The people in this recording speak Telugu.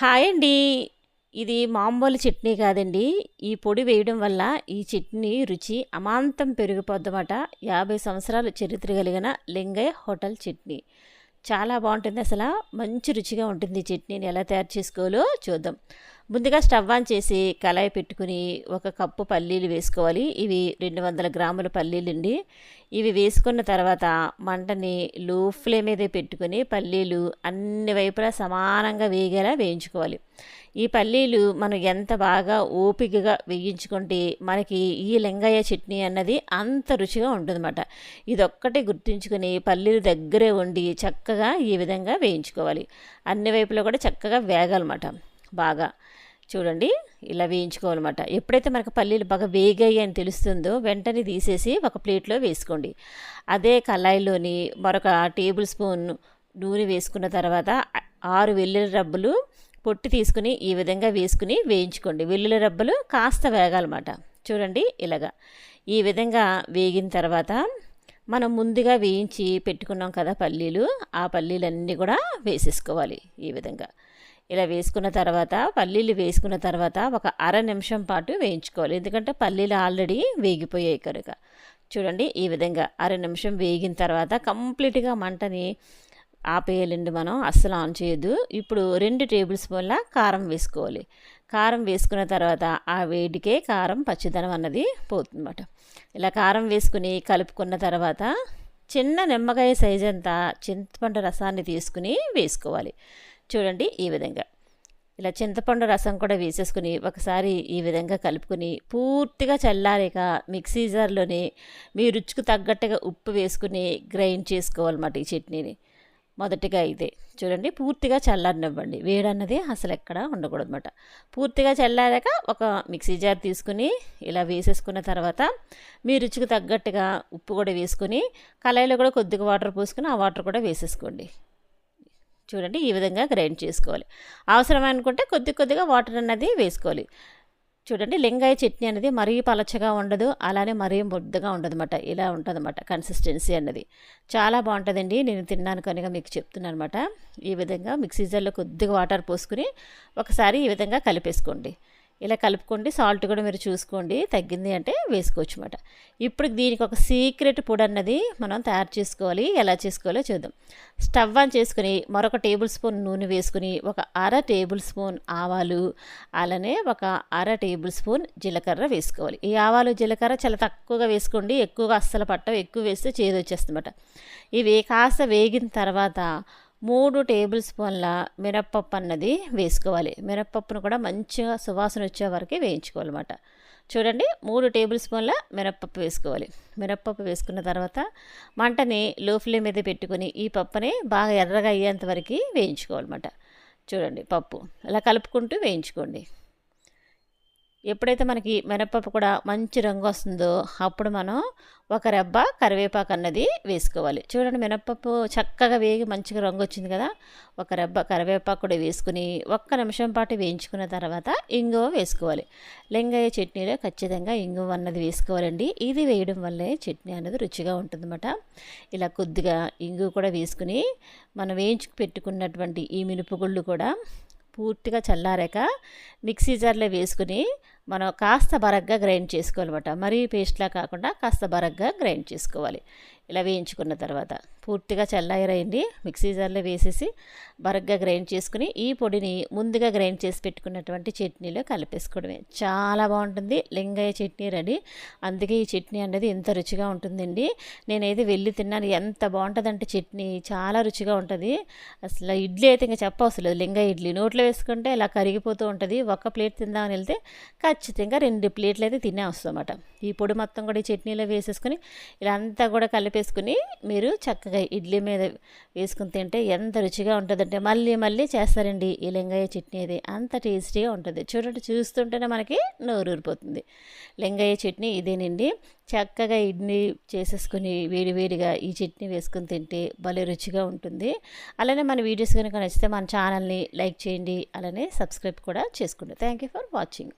హాయ్ అండి. ఇది మామూలు చట్నీ కాదండి. ఈ పొడి వేయడం వల్ల ఈ చట్నీ రుచి అమాంతం పెరిగిపోద్దమాట యాభై సంవత్సరాల చరిత్ర కలిగిన లింగయ్య హోటల్ చట్నీ. చాలా బాగుంటుంది అసలు. మంచి రుచిగా ఉంటుంది ఈ చట్నీని ఎలా తయారు చేసుకోవాలో చూద్దాం. ముందుగా స్టవ్ ఆన్ చేసి కళాయి పెట్టుకుని ఒక కప్పు పల్లీలు వేసుకోవాలి. ఇవి రెండు వందల గ్రాముల పల్లీలండి. ఇవి వేసుకున్న తర్వాత మంటని లో ఫ్లేమ్ మీదే పెట్టుకుని పల్లీలు అన్ని వైపులా సమానంగా వేగేలా వేయించుకోవాలి. ఈ పల్లీలు మనం ఎంత బాగా ఓపికగా వేయించుకుంటే మనకి ఈ లింగయ్య చట్నీ అన్నది అంత రుచిగా ఉంటుందన్నమాట. ఇదొక్కటే గుర్తుంచుకుని పల్లీలు దగ్గరే ఉండి చక్కగా ఈ విధంగా వేయించుకోవాలి. అన్ని వైపులో కూడా చక్కగా వేగాలన్నమాట. బాగా చూడండి ఇలా వేయించుకోవాలన్నమాట. ఎప్పుడైతే మనకు పల్లీలు బాగా వేగాయి అని తెలుస్తుందో వెంటనే తీసేసి ఒక ప్లేట్లో వేసుకోండి. అదే కళాయిలోని మరొక టేబుల్ స్పూన్ నూనె వేసుకున్న తర్వాత ఆరు వెల్లుల్లి రబ్బలు పొట్టి తీసుకుని ఈ విధంగా వేసుకుని వేయించుకోండి. వెల్లుల్లి రబ్బలు కాస్త వేగాలన్నమాట. చూడండి ఇలాగా. ఈ విధంగా వేగిన తర్వాత మనం ముందుగా వేయించి పెట్టుకున్నాం కదా పల్లీలు ఆ పల్లీలన్నీ కూడా వేసేసుకోవాలి ఈ విధంగా. ఇలా వేసుకున్న తర్వాత పల్లీలు వేసుకున్న తర్వాత ఒక అర నిమిషం పాటు వేయించుకోవాలి. ఎందుకంటే పల్లీలు ఆల్రెడీ వేగిపోయాయి కనుక. చూడండి ఈ విధంగా అర నిమిషం వేగిన తర్వాత కంప్లీట్గా మంటని ఆపేయాలండి మనం. అస్సలు ఆన్ చేయొద్దు. ఇప్పుడు రెండు టేబుల్ స్పూన్ల కారం వేసుకోవాలి. కారం వేసుకున్న తర్వాత ఆ వేడికే కారం పచ్చిదనం అన్నది పోతుందన్నమాట. ఇలా కారం వేసుకుని కలుపుకున్న తర్వాత చిన్న నిమ్మకాయ సైజ్ అంతా చింతపండు రసాన్ని తీసుకుని వేసుకోవాలి. చూడండి ఈ విధంగా. ఇలా చింతపండు రసం కూడా వేసేసుకుని ఒకసారి ఈ విధంగా కలుపుకొని పూర్తిగా చల్లారాక మిక్సీ జార్లోని మీ రుచికి తగ్గట్టుగా ఉప్పు వేసుకుని గ్రైండ్ చేసుకోవాలన్నమాట ఈ చట్నీని. మొదటిగా ఇదే. చూడండి పూర్తిగా చల్లారనివ్వండి. వేడన్నది అసలు ఎక్కడ ఉండకూడదు అనమాట పూర్తిగా చల్లారాక ఒక మిక్సీ జార్ తీసుకుని ఇలా వేసేసుకున్న తర్వాత మీ రుచికి తగ్గట్టుగా ఉప్పు కూడా వేసుకొని కళాయిలో కూడా కొద్దిగా వాటర్ పోసుకుని ఆ వాటర్ కూడా వేసేసుకోండి. చూడండి ఈ విధంగా గ్రైండ్ చేసుకోవాలి. అవసరం అనుకుంటే కొద్ది కొద్దిగా వాటర్ అన్నది వేసుకోవాలి. చూడండి లింగాయ చట్నీ అనేది మరీ పలచగా ఉండదు అలానే మరీ బొద్దుగా ఉండదన్నమాట. ఇలా ఉంటుందన్నమాట కన్సిస్టెన్సీ అన్నది. చాలా బాగుంటుందండి నేను తిన్నాను కనుక మీకు చెప్తున్నాను అనమాట ఈ విధంగా మిక్సీ జార్లో కొద్దిగా వాటర్ పోసుకుని ఒకసారి ఈ విధంగా కలిపేసుకోండి. ఇలా కలుపుకోండి. సాల్ట్ కూడా మీరు చూసుకోండి. తగ్గింది అంటే వేసుకోవచ్చు అనమాట ఇప్పుడు దీనికి ఒక సీక్రెట్ పొడి అన్నది మనం తయారు చేసుకోవాలి. ఎలా చేసుకోవాలో చూద్దాం. స్టవ్ ఆన్ చేసుకుని మరొక టేబుల్ స్పూన్ నూనె వేసుకుని ఒక అర టేబుల్ స్పూన్ ఆవాలు అలానే ఒక అర టేబుల్ స్పూన్ జీలకర్ర వేసుకోవాలి. ఈ ఆవాలు జీలకర్ర చాలా తక్కువగా వేసుకోండి. ఎక్కువగా అస్సలు పట్టవు. ఎక్కువ వేస్తే చేదు వచ్చేస్తుందన్నమాట ఇవి కాస్త వేగిన తర్వాత మూడు టేబుల్ స్పూన్ల మిరప్పప్పు అన్నది వేసుకోవాలి. మిరప్పప్పును కూడా మంచిగా సువాసన వచ్చే వరకు వేయించుకోవాలన్నమాట. చూడండి మూడు టేబుల్ స్పూన్ల మిరప్పప్పు వేసుకోవాలి. మిరప్పప్పు వేసుకున్న తర్వాత మంటని లో ఫ్లేమ్ మీద పెట్టుకొని ఈ పప్పుని బాగా ఎర్రగా అయ్యేంత వరకు వేయించుకోవాలన్నమాట. చూడండి పప్పు. అలా కలుపుకుంటూ వేయించుకోండి. ఎప్పుడైతే మనకి మినపప్పు కూడా మంచి రంగు వస్తుందో అప్పుడు మనం ఒక రెబ్బ కరివేపాకు అన్నది వేసుకోవాలి. చూడండి మినపప్పు చక్కగా వేగి మంచిగా రంగు వచ్చింది కదా. ఒక రెబ్బ కరివేపాకు కూడా వేసుకుని ఒక్క నిమిషం పాటు వేయించుకున్న తర్వాత ఇంగువ వేసుకోవాలి. లింగయ్య చట్నీలో ఖచ్చితంగా ఇంగువ అన్నది వేసుకోవాలండి. ఇది వేయడం వల్లే చట్నీ అనేది రుచిగా ఉంటుందన్నమాట. ఇలా కొద్దిగా ఇంగువ కూడా వేసుకుని మనం వేయించుకు పెట్టుకున్నటువంటి ఈ మినపగుళ్ళు కూడా పూర్తిగా చల్లారాక మిక్సీ జార్లో వేసుకుని మనం కాస్త బరగ్గా గ్రైండ్ చేసుకోవాలన్నమాట. మరీ పేస్ట్లా కాకుండా కాస్త బరగ్గా గ్రైండ్ చేసుకోవాలి. ఇలా వేయించుకున్న తర్వాత పూర్తిగా చల్లారయండి మిక్సీ జార్లో వేసేసి బరగ్గా గ్రైండ్ చేసుకుని ఈ పొడిని ముందుగా గ్రైండ్ చేసి పెట్టుకున్నటువంటి చట్నీలో కలిపేసుకోవడమే. చాలా బాగుంటుంది. లింగయ్య చట్నీ రెడీ. అందుకే ఈ చట్నీ అనేది ఎంత రుచిగా ఉంటుందండి. నేనైతే వెళ్ళి తిన్నాను. ఎంత బాగుంటుందంటే చట్నీ. చాలా రుచిగా ఉంటుంది. అసలు ఇడ్లీ అయితే ఇంకా చెప్పవసలేదు లింగ ఇడ్లీ. నోట్లో వేసుకుంటే ఇలా కరిగిపోతూ ఉంటుంది. ఒక్క ప్లేట్ తిందామని వెళ్తే ఖచ్చితంగా రెండు ప్లేట్లు అయితే తినే వస్తుందన్నమాట ఈ పొడి మొత్తం కూడా ఈ చట్నీలో వేసేసుకొని ఇలా అంతా కూడా కలిపేసుకుని మీరు చక్కగా ఇడ్లీ మీద వేసుకుని తింటే ఎంత రుచిగా ఉంటుందంటే మళ్ళీ మళ్ళీ చేస్తారండి ఈ లింగయ్య చట్నీ అది. అంత టేస్టీగా ఉంటుంది. చూడండి చూస్తుంటేనే మనకి నోరూరిపోతుంది లింగయ్య చట్నీ ఇదేనండి. చక్కగా ఇడ్లీ చేసేసుకుని వేడివేడిగా ఈ చట్నీ వేసుకుని తింటే భలే రుచిగా ఉంటుంది. అలానే మన వీడియోస్ కనుక నచ్చితే మన ఛానల్ని లైక్ చేయండి. అలానే సబ్స్క్రైబ్ కూడా చేసుకోండి. Thank you for watching.